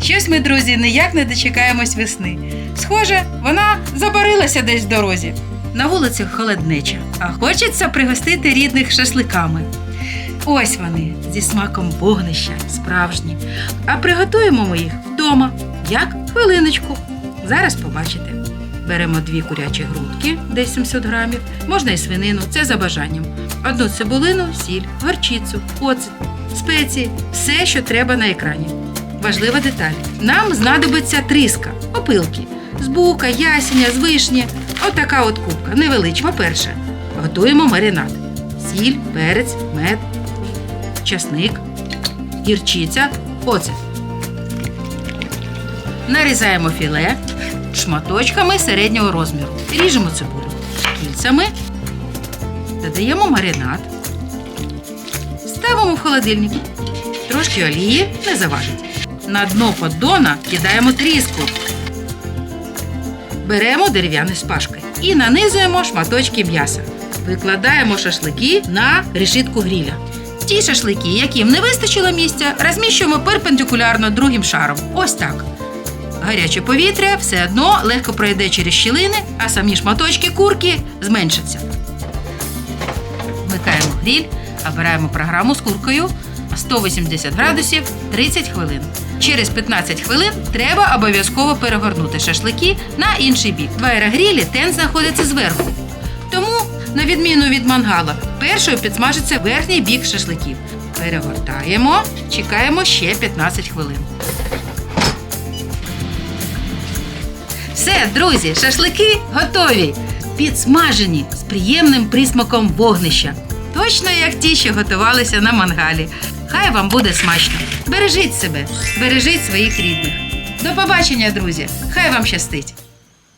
Щось ми, друзі, ніяк не дочекаємось весни. Схоже, вона забарилася десь в дорозі. На вулицях холоднеча, а хочеться пригостити рідних шашликами. Ось вони зі смаком вогнища, справжні. А приготуємо ми їх вдома. Як? Хвилиночку. Зараз побачите. Беремо дві курячі грудки, десь 700 грамів, можна і свинину, це за бажанням. Одну цибулину, сіль, горчицю, оцет, спеції, все, що треба на екрані. Важлива деталь. Нам знадобиться тріска, опилки з бука, ясеня, з вишні. Отака от кубка, невеличка. По-перше, готуємо маринад. Сіль, перець, мед, часник, гірчиця, оцет. Нарізаємо філе шматочками середнього розміру. Ріжемо цибулю кільцями, додаємо маринад, ставимо в холодильник. Трошки олії не заважить. На дно поддона кидаємо тріску. Беремо дерев'яні шпажки і нанизуємо шматочки м'яса. Викладаємо шашлики на решітку гріля. Ті шашлики, яким не вистачило місця, розміщуємо перпендикулярно другим шаром. Ось так. Гаряче повітря все одно легко пройде через щілини, а самі шматочки курки зменшаться. Вмикаємо гріль, обираємо програму з куркою 180 градусів 30 хвилин. Через 15 хвилин треба обов'язково перегорнути шашлики на інший бік. В аерогрілі тен знаходиться зверху. Тому, на відміну від мангала, першою підсмажиться верхній бік шашликів. Перегортаємо, чекаємо ще 15 хвилин. Все, друзі, шашлики готові. Підсмажені з приємним присмаком вогнища. Точно як ті, що готувалися на мангалі. Хай вам буде смачно. Бережіть себе, бережіть своїх рідних. До побачення, друзі! Хай вам щастить!